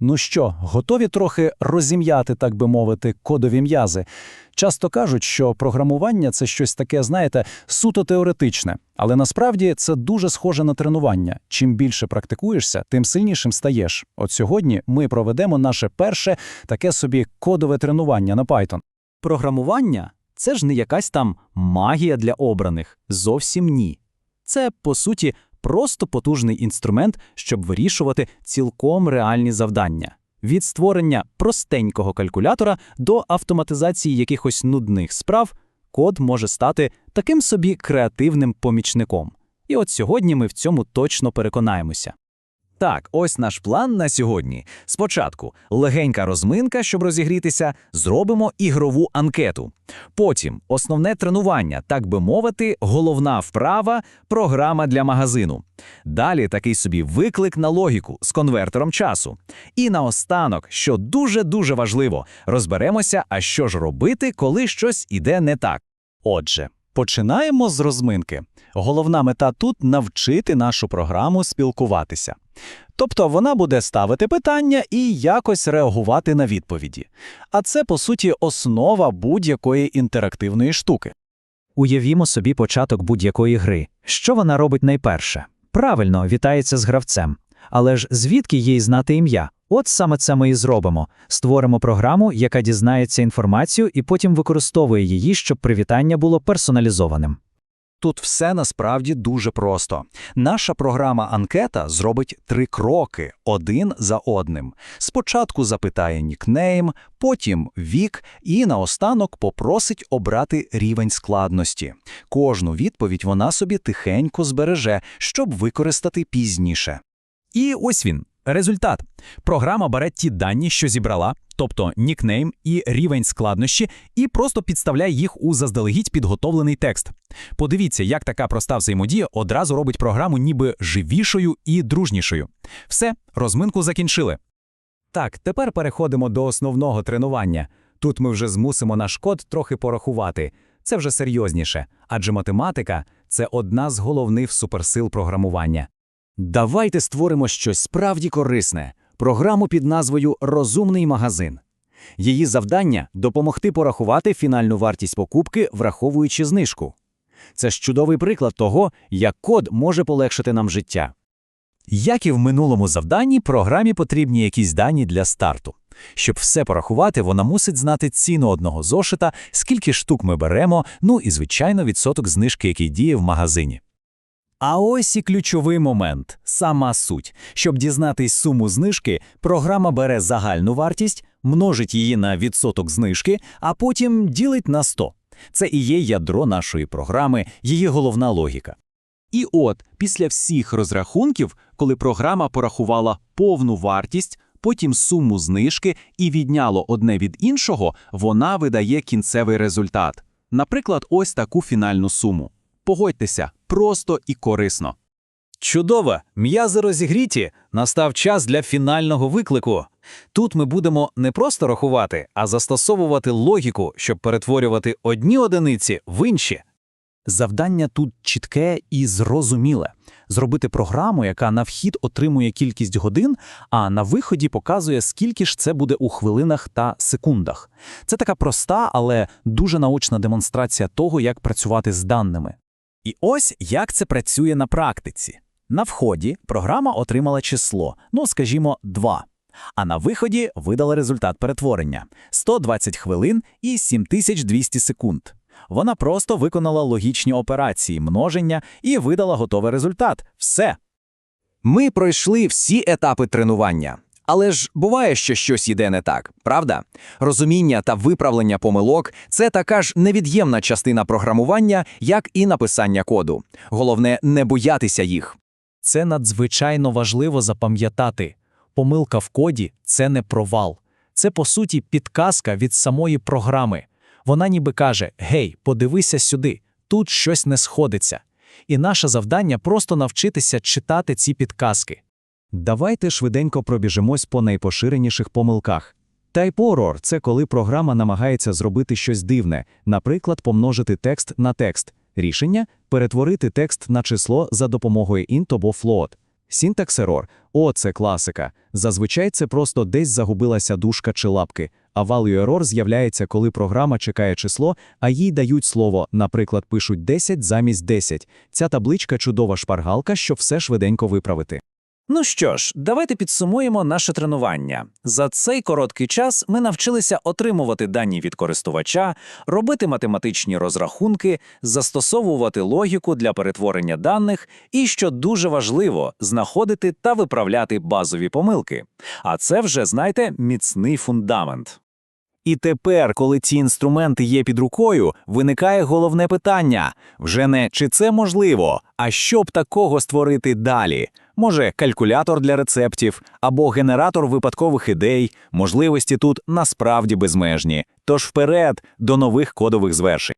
Ну що, готові трохи розім'яти, так би мовити, кодові м'язи? Часто кажуть, що програмування це щось таке, знаєте, суто теоретичне, але насправді це дуже схоже на тренування. Чим більше практикуєшся, тим сильнішим стаєш. От сьогодні ми проведемо наше перше таке собі кодове тренування на Python. Програмування це ж не якась там магія для обраних. Зовсім ні. Це, по суті, просто потужний інструмент, щоб вирішувати цілком реальні завдання. Від створення простенького калькулятора до автоматизації якихось нудних справ код може стати таким собі креативним помічником. І от сьогодні ми в цьому точно переконаємося. Так, ось наш план на сьогодні. Спочатку легенька розминка, щоб розігрітися, зробимо ігрову анкету. Потім основне тренування, так би мовити, головна вправа, програма для магазину. Далі такий собі виклик на логіку з конвертером часу. І наостанок, що дуже-дуже важливо, розберемося, а що ж робити, коли щось іде не так. Отже, починаємо з розминки. Головна мета тут навчити нашу програму спілкуватися. Тобто вона буде ставити питання і якось реагувати на відповіді. А це, по суті, основа будь-якої інтерактивної штуки. Уявімо собі початок будь-якої гри. Що вона робить найперше? Правильно, вітається з гравцем. Але ж звідки їй знати ім'я? От саме це ми і зробимо. Створимо програму, яка дізнається інформацію і потім використовує її, щоб привітання було персоналізованим. Тут все насправді дуже просто. Наша програма анкета зробить три кроки один за одним. Спочатку запитає нікнейм, потім вік і наостанок попросить обрати рівень складності. Кожну відповідь вона собі тихенько збереже, щоб використати пізніше. І ось він. Результат. Програма бере ті дані, що зібрала, тобто нікнейм і рівень складнощі, і просто підставляє їх у заздалегідь підготовлений текст. Подивіться, як така проста взаємодія одразу робить програму ніби живішою і дружнішою. Все, розминку закінчили. Так, тепер переходимо до основного тренування. Тут ми вже змусимо наш код трохи порахувати. Це вже серйозніше, адже математика це одна з головних суперсил програмування. Давайте створимо щось справді корисне програму під назвою Розумний магазин. Її завдання допомогти порахувати фінальну вартість покупки, враховуючи знижку. Це ж чудовий приклад того, як код може полегшити нам життя. Як і в минулому завданні, програмі потрібні якісь дані для старту. Щоб все порахувати, вона мусить знати ціну одного зошита, скільки штук ми беремо, ну і, звичайно, відсоток знижки, який діє в магазині. А ось і ключовий момент сама суть. Щоб дізнатись суму знижки, програма бере загальну вартість, множить її на відсоток знижки, а потім ділить на 100. Це і є ядро нашої програми, її головна логіка. І от, після всіх розрахунків, коли програма порахувала повну вартість, потім суму знижки і відняло одне від іншого, вона видає кінцевий результат. Наприклад, ось таку фінальну суму. Погодьтеся, просто і корисно. Чудово! М'язи розігріті. Настав час для фінального виклику. Тут ми будемо не просто рахувати, а застосовувати логіку, щоб перетворювати одні одиниці в інші. Завдання тут чітке і зрозуміле зробити програму, яка на вхід отримує кількість годин, а на виході показує, скільки ж це буде у хвилинах та секундах. Це така проста, але дуже наочна демонстрація того, як працювати з даними. І ось як це працює на практиці. На вході програма отримала число, ну скажімо, 2. А на виході видала результат перетворення 120 хвилин і 7200 секунд. Вона просто виконала логічні операції множення і видала готовий результат. Все. Ми пройшли всі етапи тренування. Але ж буває, що щось йде не так, правда? Розуміння та виправлення помилок це така ж невід'ємна частина програмування, як і написання коду. Головне не боятися їх. Це надзвичайно важливо запам'ятати. Помилка в коді це не провал. Це, по суті, підказка від самої програми. Вона ніби каже: Гей, подивися сюди, тут щось не сходиться. І наше завдання просто навчитися читати ці підказки. Давайте швиденько пробіжимось по найпоширеніших помилках. Type error – це коли програма намагається зробити щось дивне, наприклад, помножити текст на текст. Рішення перетворити текст на число за допомогою int або float. Syntax error – о, це класика. Зазвичай це просто десь загубилася дужка чи лапки. А value error з'являється, коли програма чекає число, а їй дають слово, наприклад, пишуть 10 замість 10. Ця табличка – чудова шпаргалка, щоб все швиденько виправити. Ну що ж, давайте підсумуємо наше тренування. За цей короткий час ми навчилися отримувати дані від користувача, робити математичні розрахунки, застосовувати логіку для перетворення даних і, що дуже важливо, знаходити та виправляти базові помилки. А це вже, знаєте, міцний фундамент. І тепер, коли ці інструменти є під рукою, виникає головне питання: вже не чи це можливо, а що б такого створити далі? Може, калькулятор для рецептів або генератор випадкових ідей, можливості тут насправді безмежні. Тож вперед до нових кодових звершень.